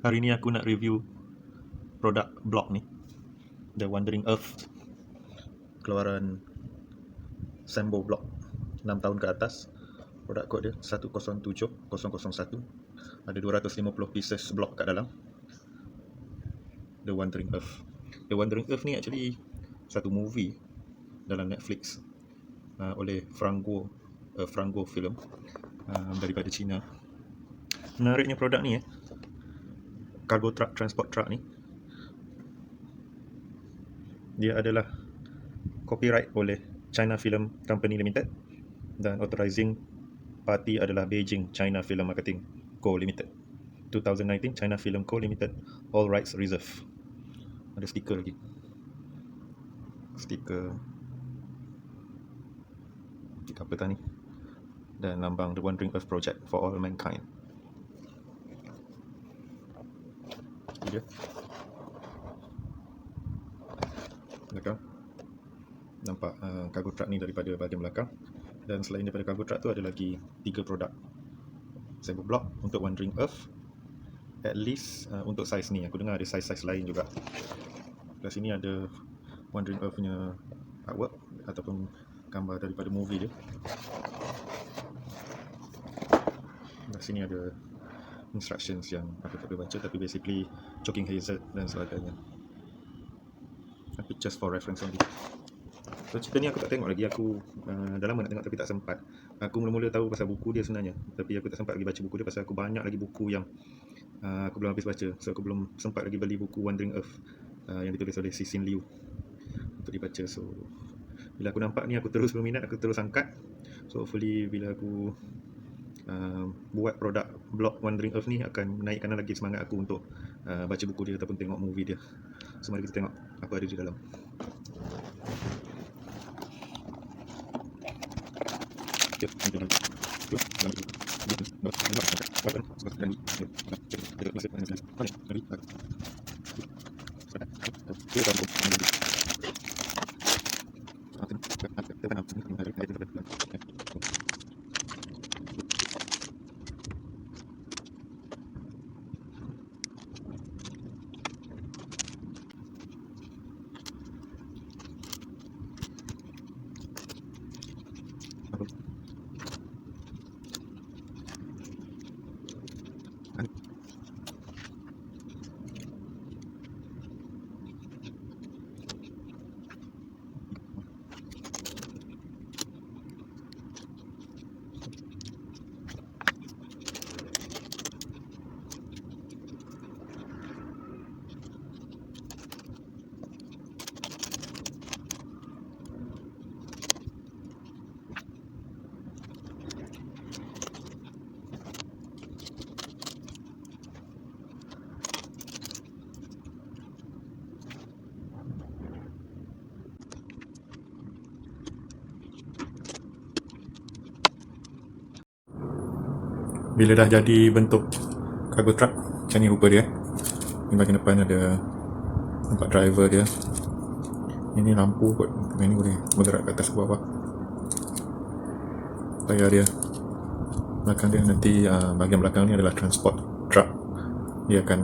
Hari ni aku nak review produk blog ni. The Wandering Earth. Keluaran Sambo Blog. 6 tahun ke atas. Produk kod dia 107001. Ada 250 pieces blog kat dalam. The Wandering Earth. The Wandering Earth ni actually satu movie dalam Netflix uh, oleh Frango uh, Frango Film uh, daripada China. Menariknya produk ni eh. Cargo truck transport truck ni dia adalah copyright oleh China Film Company Limited dan authorizing party adalah Beijing China Film Marketing Co Limited. 2019 China Film Co Limited all rights reserved. Ada stiker lagi. Stiker stiker apa tadi? Dan lambang The Wandering Earth Project for all mankind. Dia. belakang nampak uh, cargo truck ni daripada bahagian belakang dan selain daripada cargo truck tu ada lagi tiga produk. Sebo block untuk Wandering Earth. At least uh, untuk saiz ni. Aku dengar ada saiz-saiz lain juga. Di sini ada Wandering Earth punya artwork ataupun gambar daripada movie dia. Di sini ada instructions yang aku tak boleh baca tapi basically choking hazard dan sebagainya pictures for reference only. So cerita ni aku tak tengok lagi aku uh, dah lama nak tengok tapi tak sempat. Aku mula-mula tahu pasal buku dia sebenarnya tapi aku tak sempat lagi baca buku dia pasal aku banyak lagi buku yang uh, aku belum habis baca. So aku belum sempat lagi beli buku Wandering Earth uh, yang ditulis oleh Cixin Liu untuk dibaca. So bila aku nampak ni aku terus berminat, aku terus angkat. So hopefully bila aku uh, buat produk blog Wandering Earth ni akan naikkan lagi semangat aku untuk uh, baca buku dia ataupun tengok movie dia. So mari kita tengok apa ada di dalam. Bila dah jadi bentuk cargo truck macam ni rupa dia ni bahagian depan ada nampak driver dia. Ini lampu kot ini boleh bergerak ke atas ke bawah. Layar dia. Belakang dia nanti uh, bahagian belakang ni adalah transport truck. Dia akan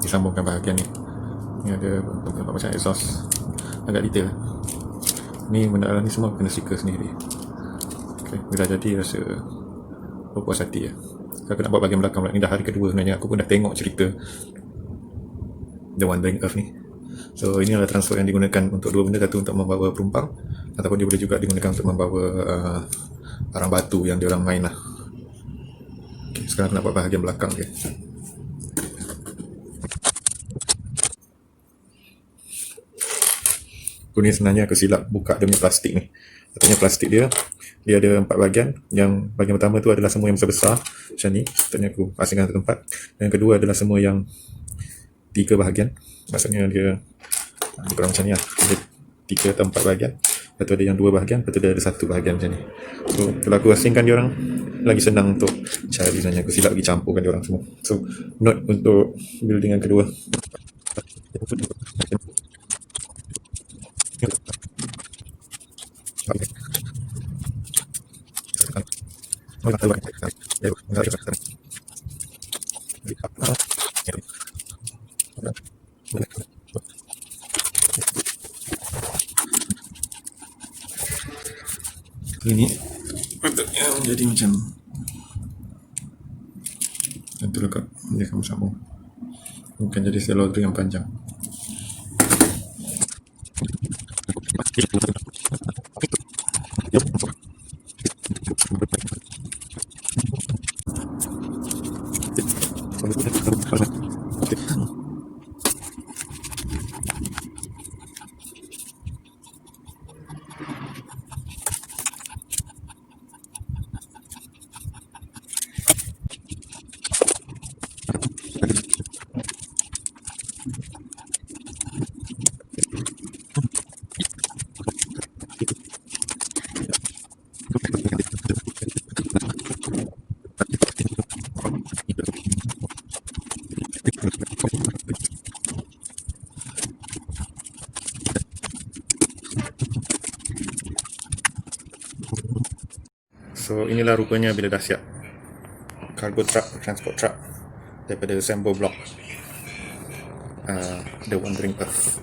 disambungkan bahagian ni. Ni ada bentuk macam exhaust. Agak detail ni benda ni semua kena stiker sendiri okay. bila jadi rasa berpuas hati ya. Aku nak buat bahagian belakang pula. Ni dah hari kedua sebenarnya. Aku pun dah tengok cerita The Wandering Earth ni. So ini adalah transfer yang digunakan untuk dua benda. Satu untuk membawa perumpang. Ataupun dia boleh juga digunakan untuk membawa uh, barang batu yang diorang main lah. Okay, sekarang aku nak buat bahagian belakang dia. Aku ni sebenarnya aku silap buka dia punya plastik ni. Katanya plastik dia. Dia ada empat bahagian. Yang bahagian pertama tu adalah semua yang besar-besar macam ni. Katanya aku asingkan satu tempat. Yang kedua adalah semua yang tiga bahagian. Maksudnya dia kurang macam ni lah. Dia tiga atau empat bahagian. Lepas tu ada yang dua bahagian. Lepas tu ada satu bahagian macam ni. So kalau aku asingkan dia orang lagi senang untuk cari sebenarnya. Aku silap lagi campurkan dia orang semua. So note untuk building yang kedua Okay. Ini. Bentuknya menjadi macam itu dekat dia kamu sambung. Bukan jadi selotri yang panjang So inilah rupanya bila dah siap cargo truck, transport truck daripada Sambo Block uh, The Wandering Earth.